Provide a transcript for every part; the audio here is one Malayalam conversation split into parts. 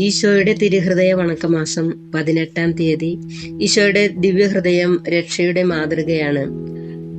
ഈശോയുടെ തിരുഹൃദയ വണക്കമാസം പതിനെട്ടാം തീയതി ഈശോയുടെ ദിവ്യഹൃദയം രക്ഷയുടെ മാതൃകയാണ്.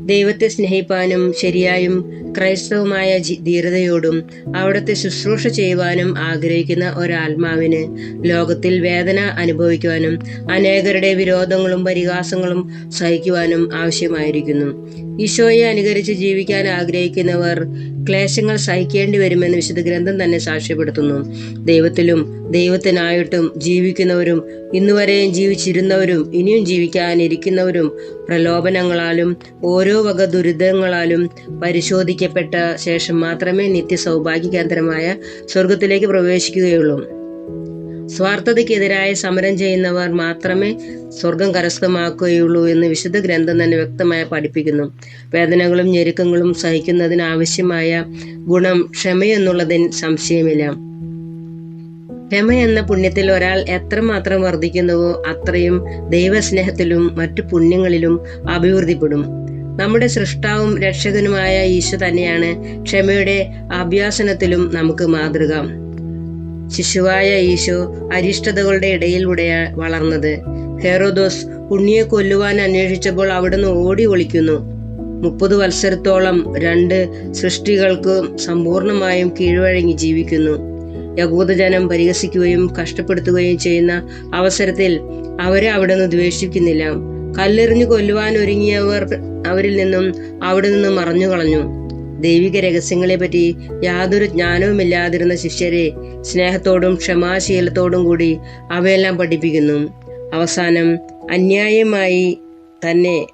ദൈവത്തെ സ്നേഹിപ്പാനും ശരിയായും ക്രൈസ്തവുമായ ധീരതയോടും അവിടുത്തെ ശുശ്രൂഷ ചെയ്യുവാനും ആഗ്രഹിക്കുന്ന ഒരാത്മാവിന് ലോകത്തിൽ വേദന അനുഭവിക്കുവാനും അനേകരുടെ വിരോധങ്ങളും പരിഹാസങ്ങളും സഹിക്കുവാനും ആവശ്യമായിരിക്കുന്നു. ഈശോയെ അനുകരിച്ച് ജീവിക്കാൻ ആഗ്രഹിക്കുന്നവർ ക്ലേശങ്ങൾ സഹിക്കേണ്ടി വരുമെന്ന് വിശുദ്ധ ഗ്രന്ഥം തന്നെ സാക്ഷ്യപ്പെടുത്തുന്നു. ദൈവത്തിലും ദൈവത്തിനായിട്ടും ജീവിക്കുന്നവരും ഇന്നുവരെയും ജീവിച്ചിരുന്നവരും ഇനിയും ജീവിക്കാനിരിക്കുന്നവരും പ്രലോഭനങ്ങളാലും ഓരോ വക ദുരിതങ്ങളാലും പരിശോധിക്കപ്പെട്ട ശേഷം മാത്രമേ നിത്യ സൗഭാഗ്യകേന്ദ്രമായ സ്വർഗത്തിലേക്ക് പ്രവേശിക്കുകയുള്ളൂ. സ്വാർത്ഥതയ്ക്കെതിരായ സമരം ചെയ്യുന്നവർ മാത്രമേ സ്വർഗം കരസ്ഥമാക്കുകയുള്ളൂ എന്ന് വിശുദ്ധ ഗ്രന്ഥം തന്നെ വ്യക്തമായി പഠിപ്പിക്കുന്നു. വേദനകളും ഞെരുക്കങ്ങളും സഹിക്കുന്നതിന് ആവശ്യമായ ഗുണം ക്ഷമയെന്നുള്ളതിന് സംശയമില്ല. ക്ഷമ എന്ന പുണ്യത്തിൽ ഒരാൾ എത്രമാത്രം വർദ്ധിക്കുന്നുവോ അത്രയും ദൈവസ്നേഹത്തിലും മറ്റു പുണ്യങ്ങളിലും അഭിവൃദ്ധിപ്പെടും. നമ്മുടെ സൃഷ്ടാവും രക്ഷകനുമായ ഈശോ തന്നെയാണ് ക്ഷമയുടെ അഭ്യാസനത്തിലും നമുക്ക് മാതൃക. ശിശുവായ ഈശോ അരിഷ്ടതകളുടെ ഇടയിലൂടെ വളർന്നത്. ഹെറോദോസ് ഉണ്ണിയെ കൊല്ലുവാൻ അന്വേഷിച്ചപ്പോൾ അവിടുന്ന് ഓടി ഒളിക്കുന്നു. മുപ്പത് വത്സരത്തോളം രണ്ട് സൃഷ്ടികൾക്ക് സമ്പൂർണമായും കീഴ്വഴങ്ങി ജീവിക്കുന്നു. യകൂദജനം പരിഹസിക്കുകയും കഷ്ടപ്പെടുത്തുകയും ചെയ്യുന്ന അവസരത്തിൽ അവരെ അവിടുന്ന് ദ്വേഷിക്കുന്നില്ല. കല്ലെറിഞ്ഞു കൊല്ലുവാൻ ഒരുങ്ങിയവർ അവരിൽ നിന്നും അവിടെ നിന്ന് മറഞ്ഞു കളഞ്ഞു ദൈവിക രഹസ്യങ്ങളെപ്പറ്റി യാതൊരു ജ്ഞാനവുമില്ലാതിരുന്ന ശിഷ്യരെ സ്നേഹത്തോടും ക്ഷമാശീലത്തോടും കൂടി അവയെല്ലാം പഠിപ്പിക്കുന്നു. അവസാനം അന്യായമായി തന്നെ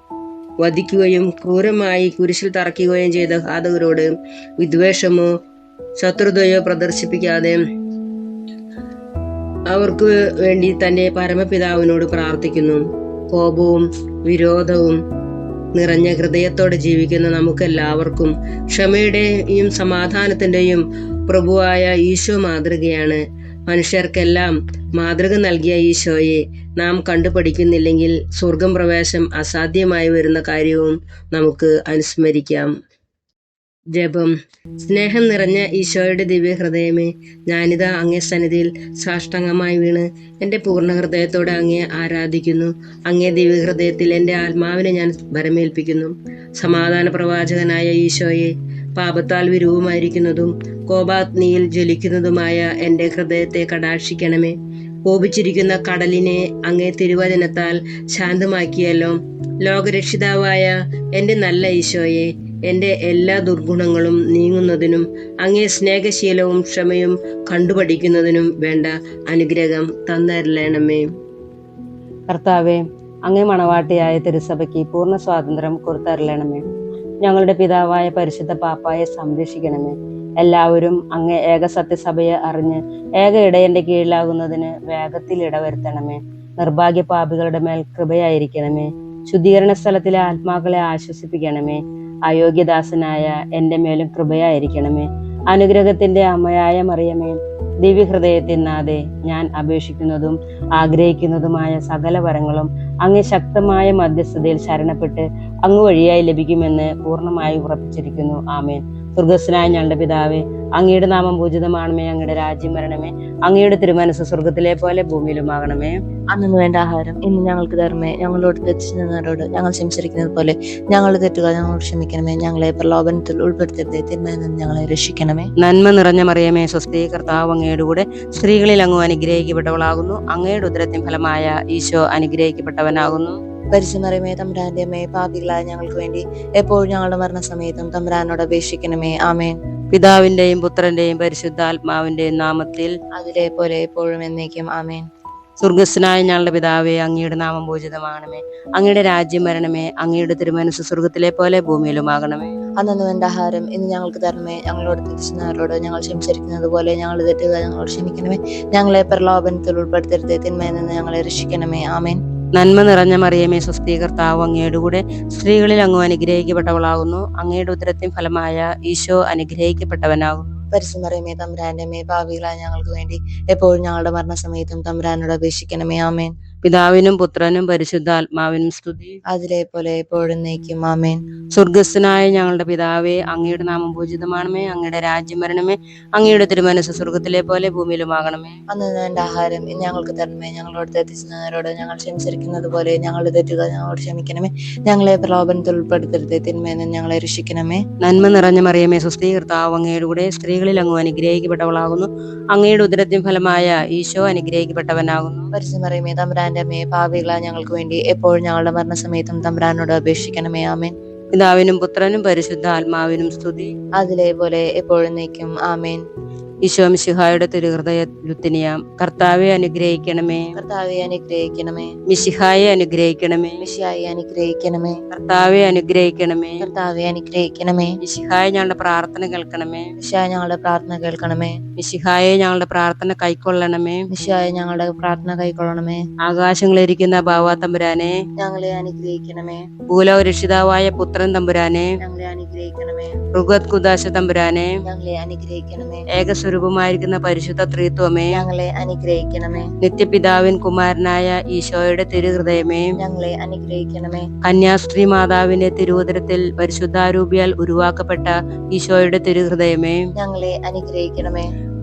വധിക്കുകയും ക്രൂരമായി കുരിശിൽ തറക്കുകയും ചെയ്ത ഘാതകരോട് വിദ്വേഷമോ ശത്രുതയോ പ്രദർശിപ്പിക്കാതെ അവർക്ക് വേണ്ടി തന്റെ പരമപിതാവിനോട് പ്രാർത്ഥിക്കുന്നു. കോപവും വിരോധവും നിറഞ്ഞ ഹൃദയത്തോടെ ജീവിക്കുന്ന നമുക്കെല്ലാവർക്കും ക്ഷമയുടെയും സമാധാനത്തിന്റെയും പ്രഭുവായ ഈശോ മാതൃകയാണ്. മനുഷ്യർക്കെല്ലാം മാതൃക നൽകിയ ഈശോയെ നാം കണ്ടുപഠിക്കുന്നില്ലെങ്കിൽ സ്വർഗം പ്രവേശം അസാധ്യമായി വരുന്ന കാര്യവും നമുക്ക് അനുസ്മരിക്കാം. ജപം. സ്നേഹം നിറഞ്ഞ ഈശോയുടെ ദിവ്യഹൃദയമേ ഞാനിതാ അങ്ങേ സന്നിധിയിൽ സാഷ്ടാംഗമായി വീണ് എന്റെ പൂർണ ഹൃദയത്തോടെ അങ്ങേ ആരാധിക്കുന്നു. അങ്ങേ ദിവ്യഹൃദയത്തിൽ എന്റെ ആത്മാവിനെ ഞാൻ ഭരമേൽപ്പിക്കുന്നു സമാധാന പ്രവാചകനായ ഈശോയെ പാപത്താൽ വിരൂപമായിരിക്കുന്നതും കോപാഗ്നിയിൽ ജ്വലിക്കുന്നതുമായ എന്റെ ഹൃദയത്തെ കടാക്ഷിക്കണമേ. കോപിച്ചിരിക്കുന്ന കടലിനെ അങ്ങേ തിരുവചനത്താൽ ശാന്തമാക്കിയല്ലോ. ലോകരക്ഷിതാവായ എന്റെ നല്ല ഈശോയെ എന്റെ എല്ലാ ദുർഗുണങ്ങളും നീങ്ങുന്നതിനും അങ്ങേ സ്നേഹശീലവും ക്ഷമയും കണ്ടുപഠിക്കുന്നതിനും വേണ്ട അനുഗ്രഹം തന്നരളണമേ കർത്താവെ അങ്ങേ മണവാട്ടിയായ തിരുസഭയ്ക്ക് പൂർണ സ്വാതന്ത്ര്യം കൊടുത്തരളണമേ ഞങ്ങളുടെ പിതാവായ പരിശുദ്ധ പാപ്പായെ സംരക്ഷിക്കണമേ. എല്ലാവരും അങ്ങേ ഏക സത്യസഭയെ അറിഞ്ഞ് ഏക ഇടയന്റെ കീഴിലാകുന്നതിന് വേഗത്തിൽ ഇടവരുത്തണമേ. നിർഭാഗ്യ പാപികളുടെ മേൽ കൃപയായിരിക്കണമേ. ശുദ്ധീകരണ സ്ഥലത്തിലെ ആത്മാക്കളെ ആശ്വസിപ്പിക്കണമേ. അയോഗ്യദാസനായ എന്റെ മേലും കൃപയായിരിക്കണമേ. അനുഗ്രഹത്തിന്റെ അമ്മയായ മറിയമേ ദിവ്യഹൃദയത്തിനാതെ ഞാൻ അപേക്ഷിക്കുന്നതും ആഗ്രഹിക്കുന്നതുമായ സകല വരങ്ങളും അങ്ങ് ശക്തമായ മധ്യസ്ഥതയിൽ ശരണപ്പെട്ട് അങ്ങ് വഴിയായി ലഭിക്കുമെന്ന് പൂർണമായി ഉറപ്പിച്ചിരിക്കുന്നു. ആമേൻ. സ്വർഗസ്വനായ ഞങ്ങളുടെ പിതാവേ അങ്ങയുടെ നാമം പൂജിതമാണമേ അങ്ങയുടെ രാജ്യം വരണമേ അങ്ങയുടെ തിരുമനസ് സ്വർഗത്തിലെ പോലെ ഭൂമിയിലുമാകണമേ. അന്നു വേണ്ട ആഹാരം ഇന്ന് ഞങ്ങൾക്ക് തരണമേ. ഞങ്ങളോട് തെറ്റിച്ചിരുന്നവരോട് ഞങ്ങൾ സംസാരിക്കുന്നത് പോലെ ഞങ്ങളുടെ തെറ്റുകൾ ഞങ്ങളോട് ക്ഷമിക്കണമേ. ഞങ്ങളെ പ്രലോഭനത്തിൽ ഉൾപ്പെടുത്തരുത്. തിന്മയിൽ നിന്ന് ഞങ്ങളെ രക്ഷിക്കണമേ. നന്മ നിറഞ്ഞ മറിയമേ സ്വസ്തി കർത്താവ് അങ്ങയുടെ കൂടെ സ്ത്രീകളിൽ അങ്ങ് അനുഗ്രഹിക്കപ്പെട്ടവളാകുന്നു. അങ്ങയുടെ ഉദരത്തിൻ ഫലമായ ഈശോ അനുഗ്രഹിക്കപ്പെട്ടവനാകുന്നു. പരിശുമറിയമേ തമ്പുരാന്റെ അമ്മയെ പാപികളായ ഞങ്ങൾക്ക് വേണ്ടി എപ്പോഴും ഞങ്ങളുടെ മരണസമയത്തും തമ്പുരാനോട് അപേക്ഷിക്കണമേ. ആമേൻ. പിതാവിന്റെയും പുത്രന്റെയും പരിശുദ്ധാത്മാവിന്റെയും നാമത്തിൽ അതിലെ പോലെ എപ്പോഴും എന്നേക്കും. ആമേൻ. സ്വർഗസ്നായ ഞങ്ങളുടെ പിതാവേ അങ്ങയുടെ നാമം പൂജിതമാകണമേ അങ്ങയുടെ രാജ്യം വരണമേ. അങ്ങയുടെ തിരുമനസ് സ്വർഗത്തിലെ പോലെ ഭൂമിയിലുമാകണമേ. അന്നു വേണ്ട ആഹാരം ഇന്ന് ഞങ്ങൾക്ക് തരണമേ. ഞങ്ങളോട് തിരിച്ചുന്നവരോട് ഞങ്ങൾ ക്ഷമിച്ചിരിക്കുന്നത് പോലെ ഞങ്ങൾ തെറ്റുകൾ ഞങ്ങളോട് ക്ഷമിക്കണമേ. ഞങ്ങളെ പ്രലോഭനത്തിൽ ഉൾപ്പെടുത്തരുത്. തിന്മയിൽ നിന്ന് ഞങ്ങളെ രക്ഷിക്കണമേ. ആമേൻ. നന്മ നിറഞ്ഞ മറിയമേ സ്വസ്തി കർത്താവ് അങ്ങയുടെ കൂടെ സ്ത്രീകളിൽ അങ്ങ് അനുഗ്രഹിക്കപ്പെട്ടവളാകുന്നു. അങ്ങയുടെ ഉദരത്തിൻ ഫലമായ ഈശോ അനുഗ്രഹിക്കപ്പെട്ടവനാകുന്നു. പരിസമറിയമേ തമ്പുരാന്റെ മേ പാപികളായ ഞങ്ങൾക്ക് വേണ്ടി എപ്പോഴും ഞങ്ങളുടെ മരണസമയത്തും തമ്പുരാനോട് അപേക്ഷിക്കണമേ. ആമേൻ. പിതാവിനും പുത്രനും പരിശുദ്ധാത്മാവിനും സ്തുതി. അതിലെ പോലെ എപ്പോഴും നയിക്കും ആമേൻ. സ്വർഗസ്ഥനായ ഞങ്ങളുടെ പിതാവേ അങ്ങയുടെ നാമം പൂജിതമാണമേ. അങ്ങയുടെ രാജ്യം വരണമേ. അങ്ങയുടെ തിരുമനസ് സ്വർഗത്തിലെ പോലെ ഭൂമിയിലുമാകണമേ. അന്ന് വേണ്ട ആഹാരം ഇന്ന് ഞങ്ങൾക്ക് തരണമേ. ഞങ്ങളോട് തെറ്റിച്ചവരോട് ഞങ്ങൾ ക്ഷമിച്ചിരിക്കുന്നത് പോലെ ഞങ്ങളുടെ തെറ്റുകൾ ഞങ്ങളോട് ക്ഷമിക്കണമേ. ഞങ്ങളെ പ്രലോഭനത്തിൽ ഉൾപ്പെടുത്തരുത്. തിന്മേന്ന് ഞങ്ങളെ രക്ഷിക്കണമേ. നന്മ നിറഞ്ഞ മറിയമേ സ്വസ്തി കർത്താവ് അങ്ങയുടെ കൂടെ സ്ത്രീകളിൽ അങ്ങ് അനുഗ്രഹിക്കപ്പെട്ടവളാകുന്നു. അങ്ങയുടെ ഉദരത്തിൻ ഫലമായ ഈശോ അനുഗ്രഹിക്കപ്പെട്ടവനാകുന്നു. പരിശുമറിയമേ തമ്പുരാന്റെ പാവികളാ ഞങ്ങൾക്ക് വേണ്ടി എപ്പോഴും ഞങ്ങളുടെ മരണസമയത്തും തമ്പുരാനോട് അപേക്ഷിക്കണമേ. ആമേൻ. പിതാവിനും പുത്രനും പരിശുദ്ധ ആത്മാവിനും സ്തുതി. അതിലെ പോലെ എപ്പോഴും നയിക്കും ആമേൻ. ഈശോം ശിഹായുടെ തിരുഹൃദയ ലുത്തിനിയാം കർത്താവെ അനുഗ്രഹിക്കണമേ. കർത്താവെ അനുഗ്രഹിക്കണമേ. മിശിഹായെ അനുഗ്രഹിക്കണമേ. മിശിയായി അനുഗ്രഹിക്കണമേ. കർത്താവെ അനുഗ്രഹിക്കണമേ. കർത്താവെ അനുഗ്രഹിക്കണമേ. മിശിഹായെ ഞങ്ങളുടെ പ്രാർത്ഥന കേൾക്കണമേ. മിശിയായ ഞങ്ങളുടെ പ്രാർത്ഥന കേൾക്കണമേ. മിശിഹായെ ഞങ്ങളുടെ പ്രാർത്ഥന കൈക്കൊള്ളണമേ. മിശിഹായെ ഞങ്ങളുടെ പ്രാർത്ഥന കൈക്കൊള്ളണമേ. ആകാശങ്ങളിരിക്കുന്ന ബാവാ തമ്പുരാനെ. ഞങ്ങളെ അനുഗ്രഹിക്കണമേ. ഭൂലോക രക്ഷിതാവായ പുത്രൻ തമ്പുരാനെ. ഞങ്ങളെ അനുഗ്രഹിക്കണമേ. ഋഗത് കുദാശ തമ്പുരാനെ. ഞങ്ങളെ അനുഗ്രഹിക്കണമേ. ഏകസ്വരൂപമായിരിക്കുന്ന പരിശുദ്ധ ത്രിത്വമേ. ഞങ്ങളെ അനുഗ്രഹിക്കണമേ. നിത്യപിതാവിൻ കുമാരനായ ഈശോയുടെ തിരുഹൃദയമേ. ഞങ്ങളെ അനുഗ്രഹിക്കണമേ. കന്യാസ്ത്രീ മാതാവിന്റെ തിരുവുദരത്തിൽ പരിശുദ്ധാരൂപിയാൽ ഉരുവാക്കപ്പെട്ട ഈശോയുടെ തിരുഹൃദയമേ. ഞങ്ങളെ അനുഗ്രഹിക്കണമേ.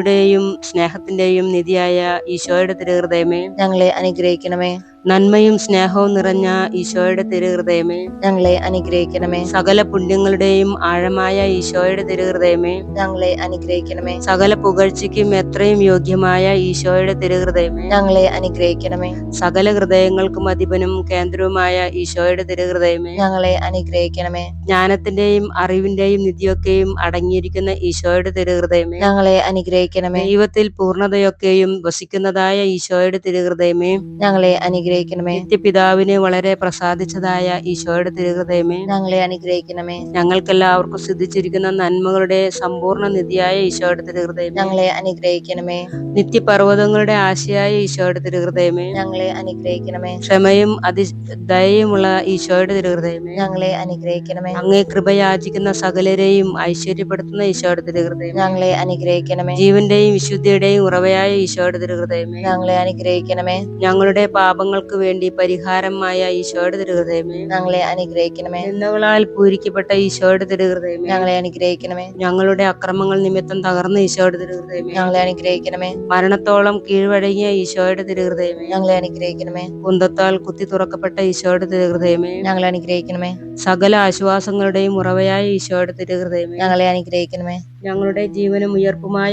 നീതിയുടെയും സ്നേഹത്തിന്റെയും നിധിയായ ഈശോയുടെ തിരുഹൃദയമേ. ഞങ്ങളെ അനുഗ്രഹിക്കണമേ. നന്മയും സ്നേഹവും നിറഞ്ഞ ഈശോയുടെ തിരുഹൃദയമേ. ഞങ്ങളെ അനുഗ്രഹിക്കണമേ. സകല പുണ്യങ്ങളുടെയും ആഴമായ ഈശോയുടെ തിരുഹൃദയമേ. ഞങ്ങളെ അനുഗ്രഹിക്കണമേ. സകല പുകഴ്ചയ്ക്കും എത്രയും യോഗ്യമായ ഈശോയുടെ തിരുഹൃദയമേ. ഞങ്ങളെ അനുഗ്രഹിക്കണമേ. സകല ഹൃദയങ്ങൾക്കും അധിപനും കേന്ദ്രവുമായ ഈശോയുടെ തിരുഹൃദയമേ. ഞങ്ങളെ അനുഗ്രഹിക്കണമേ. ജ്ഞാനത്തിന്റെയും അറിവിന്റെയും നിധിയൊക്കെയും അടങ്ങിയിരിക്കുന്ന ഈശോയുടെ തിരുഹൃദയമേ. ഞങ്ങളെ അനുഗ്രഹിക്കണമേ. ദൈവത്തിൽ പൂർണതയൊക്കെയും വസിക്കുന്നതായ ഈശോയുടെ തിരുഹൃദയമേ ഞങ്ങളെ അനുഗ്രഹിക്കണമേ. നിത്യപിതാവിനെ വളരെ പ്രസാദിച്ചതായ ഈശോയുടെ തിരുഹൃദയമേ ഞങ്ങളെ അനുഗ്രഹിക്കണമേ. ഞങ്ങൾക്കെല്ലാവർക്കും സിദ്ധിച്ചിരിക്കുന്ന നന്മകളുടെ സമ്പൂർണ നിധിയായ ഈശോയുടെ തിരുഹൃദയം ഞങ്ങളെ അനുഗ്രഹിക്കണമേ. നിത്യപർവതങ്ങളുടെ ആശയായ ഈശോയുടെ തിരുഹൃദയമേ ഞങ്ങളെ അനുഗ്രഹിക്കണമേ. ക്ഷമയും അതി ദയയുമുള്ള ഈശോയുടെ തിരുഹൃദയമേ ഞങ്ങളെ അനുഗ്രഹിക്കണമേ. അങ്ങേ കൃപയാചിക്കുന്ന സകലരെയും ഐശ്വര്യപ്പെടുത്തുന്ന ഈശോയുടെ തിരുഹൃദയം ഞങ്ങളെ അനുഗ്രഹിക്കണമേ. ജീവന്റെയും വിശുദ്ധിയുടെയും ഉറവയായ ഈശോയുടെ തിരുഹൃദയമേ. ഞങ്ങളെ അനുഗ്രഹിക്കണമേ. ഞങ്ങളുടെ പാപങ്ങൾക്ക് വേണ്ടി പരിഹാരമായ ഈശോയുടെ തിരുഹൃദയമേ. ഞങ്ങളെ അനുഗ്രഹിക്കണമേ. നിന്നുകളാൽ പൂരിക്കപ്പെട്ട ഈശോയുടെ തിരുഹൃദയമേ. ഞങ്ങളെ അനുഗ്രഹിക്കണമേ. ഞങ്ങളുടെ അക്രമങ്ങൾ നിമിത്തം തകർന്ന ഈശോയുടെ തിരുഹൃദയമേ. ഞങ്ങളെ അനുഗ്രഹിക്കണമേ. മരണത്തോളം കീഴ്വഴങ്ങിയ ഈശോയുടെ തിരുഹൃദയമേ. ഞങ്ങളെ അനുഗ്രഹിക്കണമേ. കുന്തത്താൽ കുത്തി തുറക്കപ്പെട്ട ഈശോയുടെ തിരുഹൃദയമേ. ഞങ്ങളെ അനുഗ്രഹിക്കണമേ. സകല ആശ്വാസങ്ങളുടെയും ഉറവയായ ഈശോയുടെ തിരുഹൃദയമേ. ഞങ്ങളെ അനുഗ്രഹിക്കണമേ. ഞങ്ങളുടെ ജീവനും ഉയർപ്പുമായ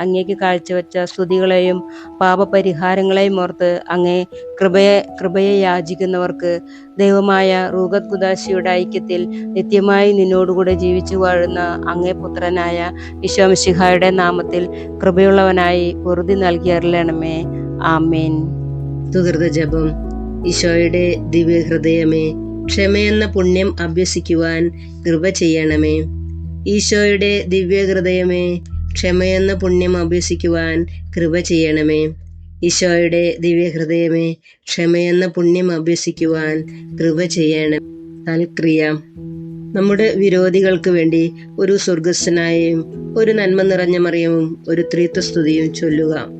അങ്ങേക്ക് കാഴ്ചവെച്ച സ്തുതികളെയും പാപപരിഹാരങ്ങളെയും ഓർത്ത് അങ്ങേ കൃപയെ കൃപയെ യാചിക്കുന്നവർക്ക് ദൈവമായ റൂഗത് കുദാശിയുടെ ഐക്യത്തിൽ നിത്യമായി നിന്നോടുകൂടെ ജീവിച്ചു വാഴുന്ന അങ്ങേ പുത്രനായ ഈശോമിശിഹായുടെ നാമത്തിൽ കൃപയുള്ളവനായി പൊറുതി നൽകിയറിയണമേ ആമേൻ. സുഹൃത ജപം. ഈശോയുടെ ദിവ്യഹൃദയമേ ക്ഷമയെന്ന പുണ്യം അഭ്യസിക്കുവാൻ കൃപ ചെയ്യണമേ. ഈശോയുടെ ദിവ്യഹൃദയമേ ക്ഷമയെന്ന പുണ്യം അഭ്യസിക്കുവാൻ കൃപ ചെയ്യണമേ. ഈശോയുടെ ദിവ്യഹൃദയമേ ക്ഷമയെന്ന പുണ്യം അഭ്യസിക്കുവാൻ കൃപ ചെയ്യണം തൽക്രിയ. നമ്മുടെ വിരോധികൾക്ക് വേണ്ടി ഒരു സ്വർഗസ്വനായും ഒരു നന്മ നിറഞ്ഞ മറിയവും ഒരു ത്രിത്വസ്തുതിയും ചൊല്ലുക.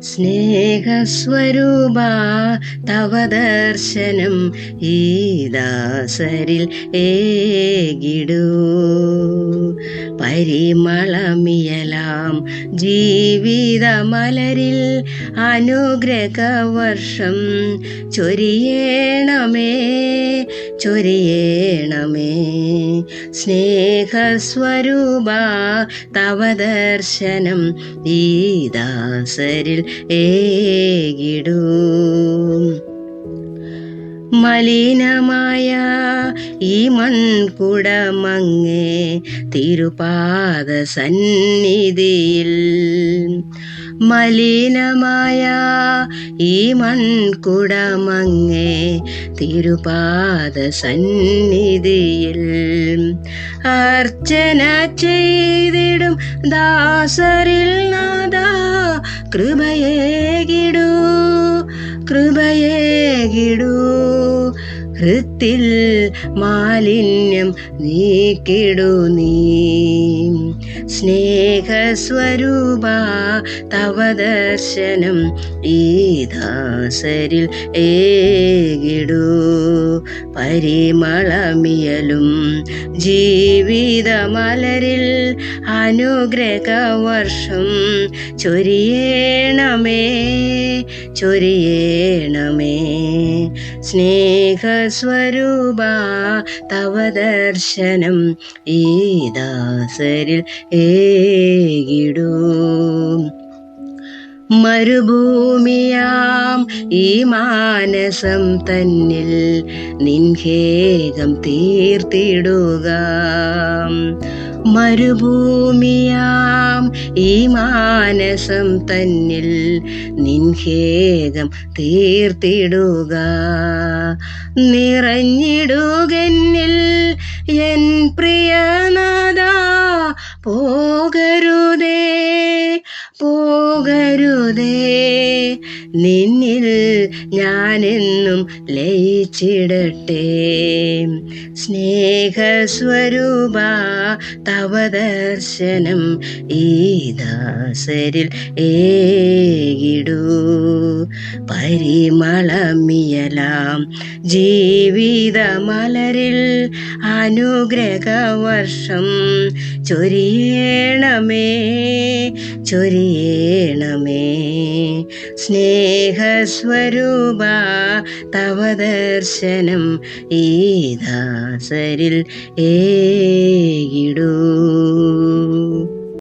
സ്നേഹസ്വരൂപ തവ ദർശനം ഈ ദാസരിൽ ഏകിടൂ. പരിമളമിയലാം ജീവിതമലരിൽ അനുഗ്രഹവർഷം ചൊരിയേണമേ ചൊരിയേണമേ. സ്നേഹസ്വരൂപ തവ ദർശനം ഈ ദാസരിൽ ഏകിടൂ. മലിനമായ ഈ മൺകുടമങ്ങേ തിരുപാദ സന്നിധിയിൽ. മലിനമായ ഈ മൺകുടമങ്ങേ തിരുപാദ സന്നിധിയിൽ. അർച്ചന ചെയ്തിടും ദാസരിൽ നാഥ കൃപയേകിടൂ കൃപയേകിടൂ. ഹൃത്തിൽ മാലിന്യം നീക്കിടു നീ. സ്നേഹസ്വരൂപ തവ ദർശനം ഈ ദാസരിൽ ഏകിടൂ? പരിമളമിയലും ജീവിതമലരിൽ അനുഗ്രഹവർഷം ചൊരിയേണമേ ചൊരിയേണമേ. സ്നേഹസ്വരൂപ തവ ദർശനം ഈ ദാസരിൽ ഏകിടൂ? മരുഭൂമിയാം ഈ മാനസം തന്നിൽ നിൻഹേകം തീർത്തിടുക. മരുഭൂമിയാം ഈ മാനസം തന്നിൽ നിൻഹേകം തീർത്തിടുക. നിറഞ്ഞിടുകന്നിൽ എൻ പ്രിയനാഥ നിന്നിൽ ഞാനെന്നും ലയിച്ചിടട്ടെ. സ്നേഹസ്വരൂപ തവ ദർശനം ഈ ദാസരിൽ ഏകിടൂ. പരിമളമിയലാം ജീവിത മലരിൽ അനുഗ്രഹവർഷം ചൊരിയേണമേ ചൊരിയേണമേ. സ്നേഹസ്വരൂപ തവ ദർശനം ഈ ദാസരിൽ ഏകിടൂ.